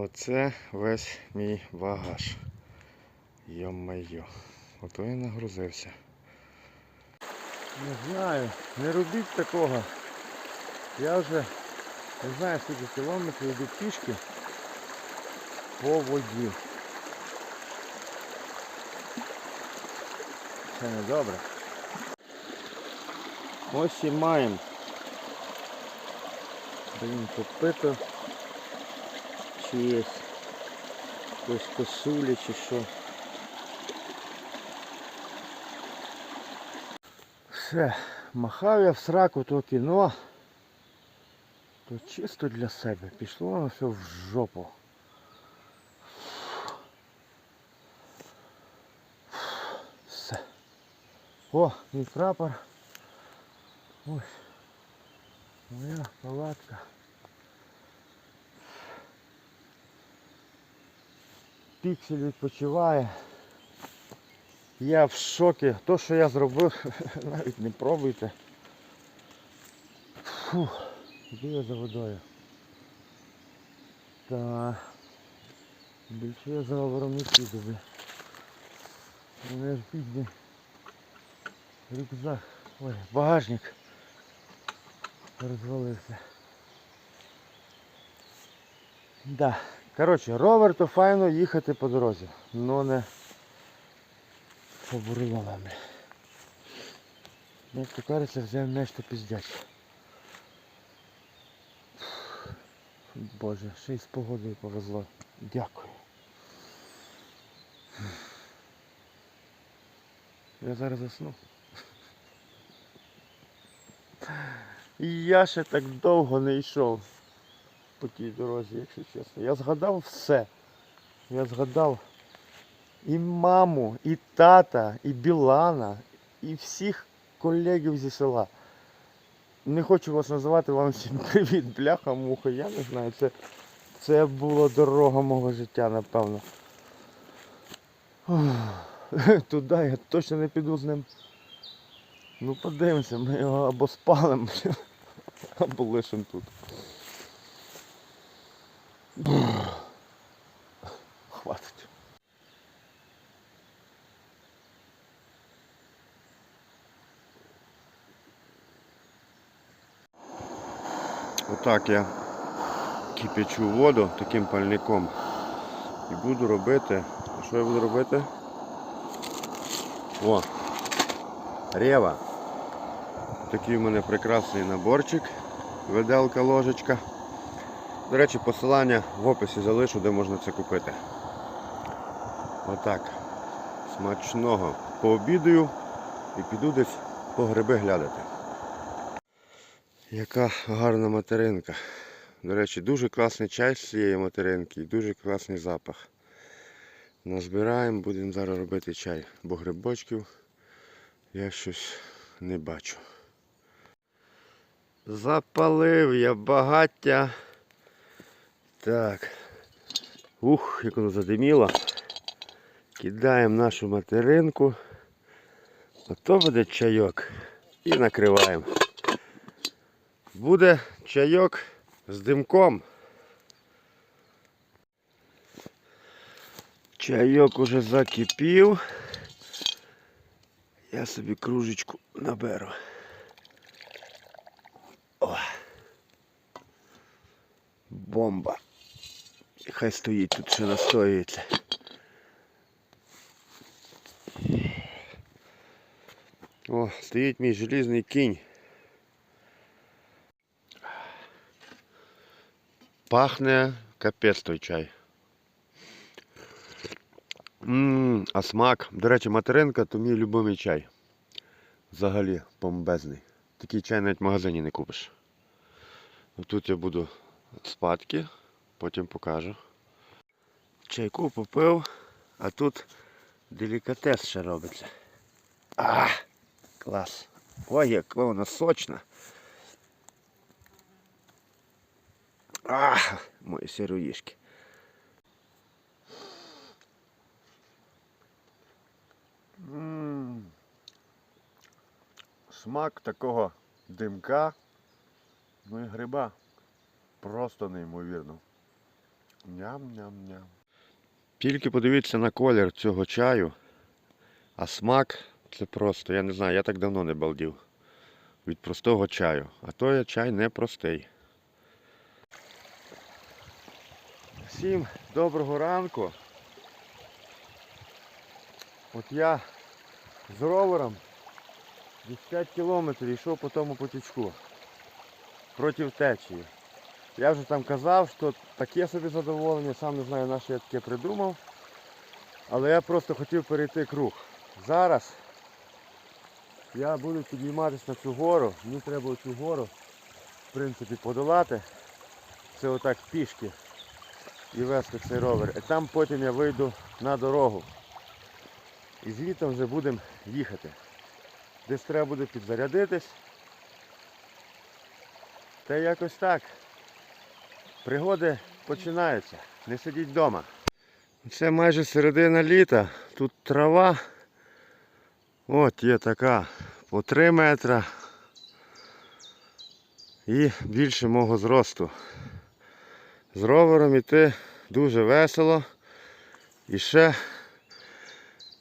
Оце весь мій багаж. Йо-майо. Ото я нагрузився. Не знаю, не робіть такого. Я вже не знаю скільки кілометрів йду пішки по воді. Це не добре. Ось і маємо. Блін, попито. Чи є якось косулі чи що. Все, махав я в сраку то кіно. То чисто для себе. Пішло воно все в жопу. Все. О, мій прапор. Ось. Моя палатка. Піксель відпочиває. Я в шокі. То, що я зробив, навіть не пробуйте. Фух, іду я за водою. Та більше я за овером не піду. Ж бідний рюкзак. Ой, багажник розвалився. Да. Коротше, ровер то файно їхати по дорозі, но не по буреломам. Як то кажеться, взяв меч то. Боже, ще й з погодою повезло. Дякую. Я зараз засну. Я ще так довго не йшов по тій дорозі, якщо чесно. Я згадав все. Я згадав і маму, і тата, і Білана, і всіх колегів зі села. Не хочу вас називати вам всім привіт, бляха, муха, я не знаю. Це, це була дорога мого життя, напевно. Туди я точно не піду з ним. Ну подивимося, ми його або спалимо, або лишимо тут. Хватить. Отак я кипячу воду таким пальником і буду робити. А що я буду робити? О! Рева. Такий у мене прекрасний наборчик. Виделка, ложечка. До речі, посилання в описі залишу, де можна це купити. Отак. Смачного. Пообідаю і піду десь по гриби глядати. Яка гарна материнка. До речі, дуже класний чай з цієї материнки і дуже класний запах. Назбираємо, будемо зараз робити чай, бо грибочків я щось не бачу. Запалив я багаття. Так. Ух, як воно задиміло. Кидаємо нашу материнку. Ото буде чайок. І накриваємо. Буде чайок з димком. Чайок уже закипів. Я собі кружечку наберу. О. Бомба. Хай стоїть тут ще настоюється. О, стоїть мій желізний кінь. Пахне капець той чай. Ммм, а смак. До речі, материнка то мій любимий чай. Взагалі бомбезний. Такий чай навіть в магазині не купиш. Тут я буду спадки, потім покажу. Чайку попив, а тут делікатес ще робиться. А, клас. Ой, як вона сочна. А, мої сироїшки. М. Смак такого димка, ну і гриба. Просто неймовірно. Ням-ням-ням. Тільки подивіться на колір цього чаю, а смак це просто, я не знаю, я так давно не балдів від простого чаю. А той чай не простий. Всім доброго ранку. От я з ровером десь 5 кілометрів йшов по тому потічку проти течії. Я вже там казав, що таке собі задоволення, сам не знаю, на що я таке придумав. Але я просто хотів перейти круг. Зараз я буду підніматися на цю гору. Мені треба цю гору в принципі подолати. Це отак пішки і вести цей ровер. І там потім я вийду на дорогу. І звідти вже будемо їхати. Десь треба буде підзарядитись. Та якось так. Пригоди починаються. Не сидіть вдома. Це майже середина літа. Тут трава. От є така по 3 метра. І більше мого зросту. З ровером іти дуже весело. І ще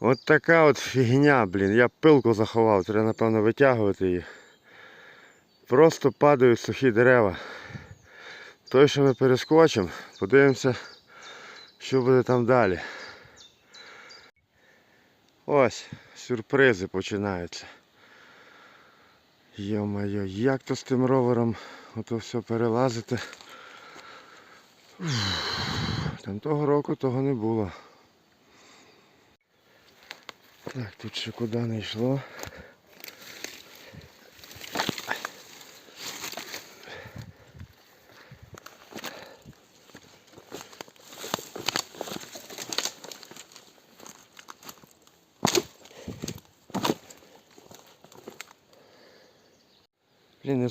от така от фігня, блін. Я пилку заховав, треба напевно витягувати її. Просто падають сухі дерева. Той, що ми перескочимо, подивимося, що буде там далі. Ось, сюрпризи починаються. Йо-моє, як то з тим ровером ото все перелазити. Там того року того не було. Так, тут ще куди не йшло.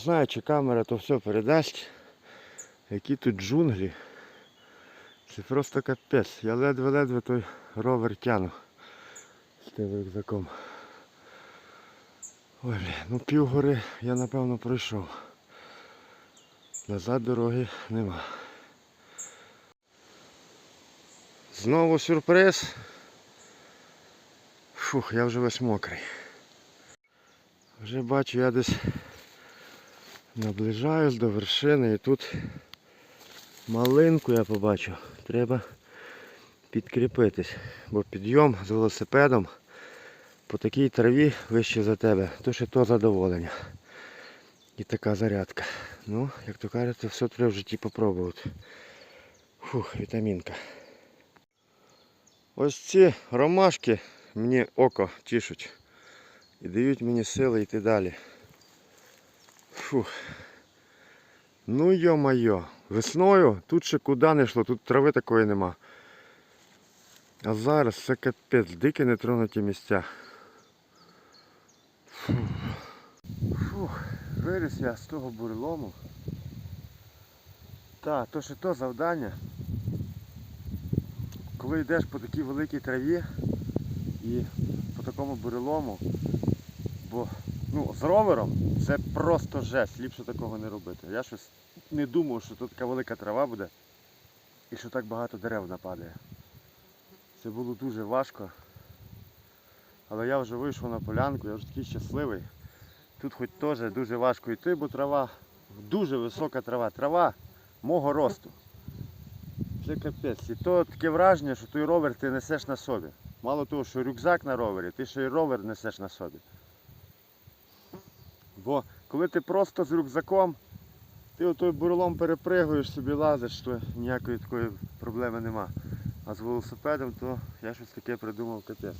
Знаю, чи камера то все передасть. Які тут джунглі. Це просто капець. Я ледве-ледве той ровер тяну з тим рюкзаком. Ой, ну півгори я напевно пройшов. Назад дороги нема. Знову сюрприз. Фух, я вже весь мокрий. Вже бачу, я десь наближаюсь до вершини і тут малинку я побачу. Треба підкріпитись, бо підйом з велосипедом по такій траві вище за тебе, то ще то задоволення. І така зарядка. Ну, як то кажете, все треба в житті попробувати. Фух, вітамінка. Ось ці ромашки мені око тішуть і дають мені сили йти далі. Фух. Ну йо-майо. Весною тут ще куди не йшло, тут трави такої нема. А зараз це капець, дикі нетронуті місця. Фух, виріс я з того бурелому. Та, то ще то завдання. Коли йдеш по такій великій траві і по такому бурелому, бо ну, з ровером це просто жесть, ліпше такого не робити. Я щось не думав, що тут така велика трава буде і що так багато дерев нападає. Це було дуже важко. Але я вже вийшов на полянку, я вже такий щасливий. Тут хоч теж дуже важко йти, бо трава, дуже висока трава. Трава мого росту. Це капець. І то таке враження, що той ровер ти несеш на собі. Мало того, що рюкзак на ровері, ти ще й ровер несеш на собі. Бо коли ти просто з рюкзаком, ти отой бурлом перепригуєш, собі лазиш, то ніякої такої проблеми нема. А з велосипедом то я щось таке придумав капець.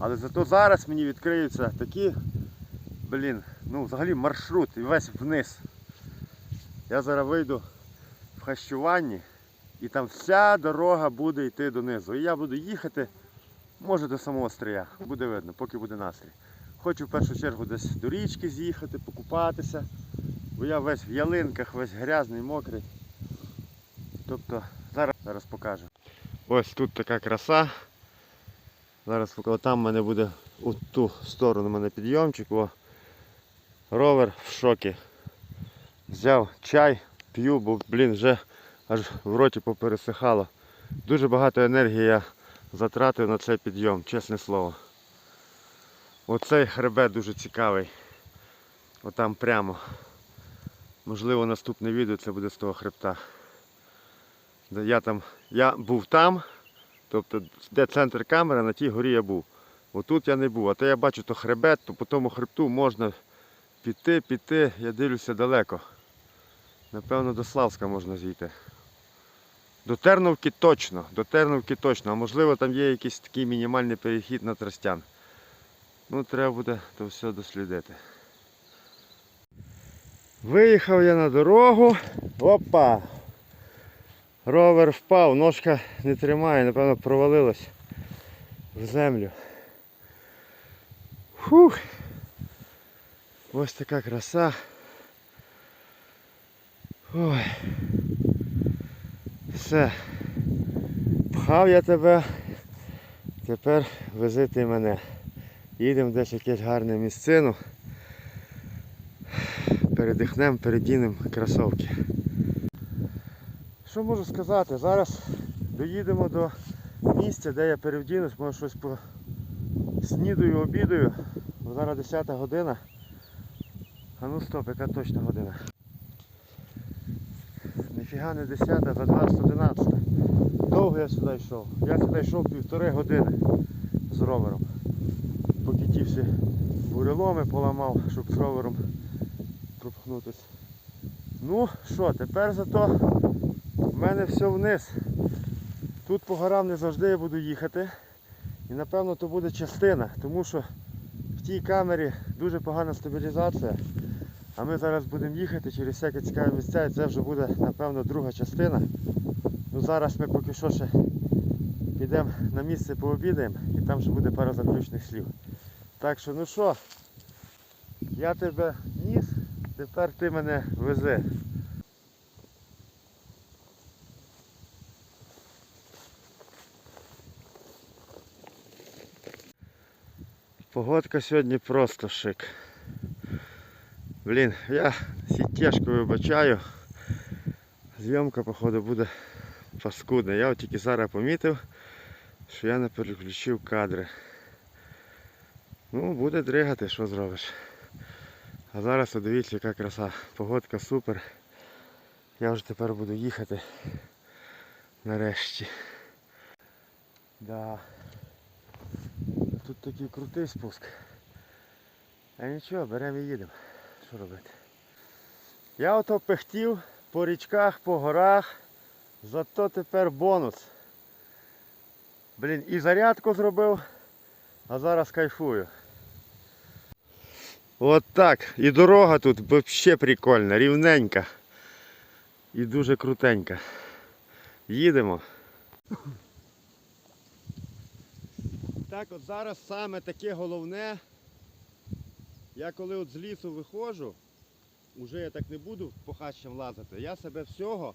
Але зато зараз мені відкриються такі, блін, ну взагалі маршрут і весь вниз. Я зараз вийду в хащуванні і там вся дорога буде йти донизу. І я буду їхати, може до самого стрия. Буде видно, поки буде настрій. Хочу в першу чергу десь до річки з'їхати, покупатися. Бо я весь в ялинках, весь грязний, мокрий. Тобто зараз, зараз покажу. Ось тут така краса. Зараз там в мене буде у ту сторону мене підйомчик. О. Ровер в шокі. Взяв чай, п'ю, бо блін, вже аж в роті попересихало. Дуже багато енергії я затратив на цей підйом, чесне слово. Оцей хребет дуже цікавий. Отам прямо. Можливо, наступне відео це буде з того хребта. Я, там, я був там, тобто де центр камери, на тій горі я був. Отут я не був, а то я бачу то хребет, то по тому хребту можна піти, піти, я дивлюся далеко. Напевно, до Славська можна зійти. До Терновки точно, до Терновки точно, а можливо там є якийсь такий мінімальний перехід на Тростян. Ну, треба буде то все дослідити. Виїхав я на дорогу. Опа! Ровер впав, ножка не тримає, напевно, провалилась в землю. Фух. Ось така краса. Ой. Все. Пхав я тебе. Тепер вези ти мене. Їдемо десь якесь гарне місцину. Передихнемо, передінемо кросовки. Що можу сказати? Зараз доїдемо до місця, де я перевдінусь, може щось по снідаю, обідаю. Бо зараз 10 година. А ну стоп, яка точна година? Ніфіга не 10, а 12-11. Довго я сюди йшов. Я сюди йшов півтори години з ровером. Поки ті всі буреломи поламав, щоб з ровером пропхнутися. Ну що, тепер зато в мене все вниз. Тут по горам не завжди я буду їхати. І напевно то буде частина, тому що в тій камері дуже погана стабілізація. А ми зараз будемо їхати через всякі цікаві місця і це вже буде напевно друга частина. Ну Зараз ми поки що ще підемо на місце пообідаємо і там ще буде пара заключних слів. Так що ну що, я тебе ніс, тепер ти мене вези. Погодка сьогодні просто шик. Блін, я сітєшку вибачаю. Зйомка, походу, буде паскудна. Я от тільки зараз помітив, що я не переключив кадри. Ну, буде дригати, що зробиш. А зараз дивіться, яка краса. Погодка супер. Я вже тепер буду їхати. Нарешті. Да. Тут такий крутий спуск. А нічого, беремо і їдемо. Що робити? Я ото пихтів по річках, по горах. Зато тепер бонус. Блін, і зарядку зробив, а зараз кайфую. От так. І дорога тут взагалі прикольна, рівненька. І дуже крутенька. Їдемо. Так от зараз саме таке головне. Я коли от з лісу виходжу, уже я так не буду по хащам лазити, я себе всього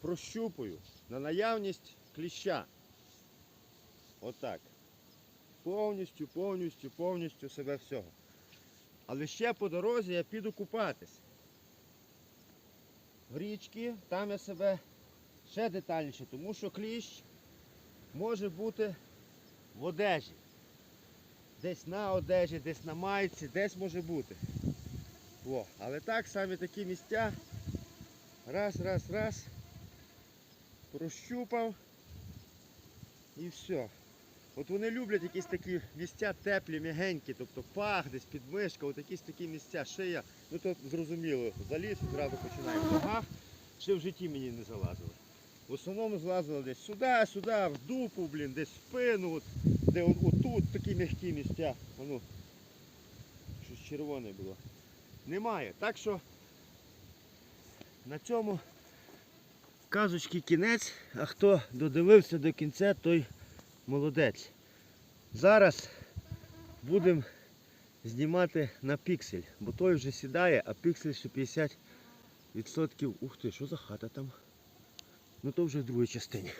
прощупую на наявність кліща. Отак. Повністю, повністю, повністю себе всього. Але ще по дорозі я піду купатись. В річки, там я себе ще детальніше, тому що кліщ може бути в одежі. Десь на одежі, десь на майці, десь може бути. О, але так самі такі місця. Раз, раз, раз. Прощупав. І все. От вони люблять якісь такі місця теплі, м'ягенькі, тобто пах, десь підмишка, от якісь такі місця, шия. Ну то зрозуміло, заліз, одразу починає в ногах. Ще в житті мені не залазили. В основному злазили десь сюди, сюди, в дупу, блін, десь в спину, от, де от, отут такі м'які місця. Воно щось червоне було. Немає. Так що на цьому казочки кінець, а хто додивився до кінця, той молодець. Зараз будемо знімати на піксель, бо той вже сідає, а піксель ще 50%. Ух ти, що за хата там? Ну то вже в другій частині.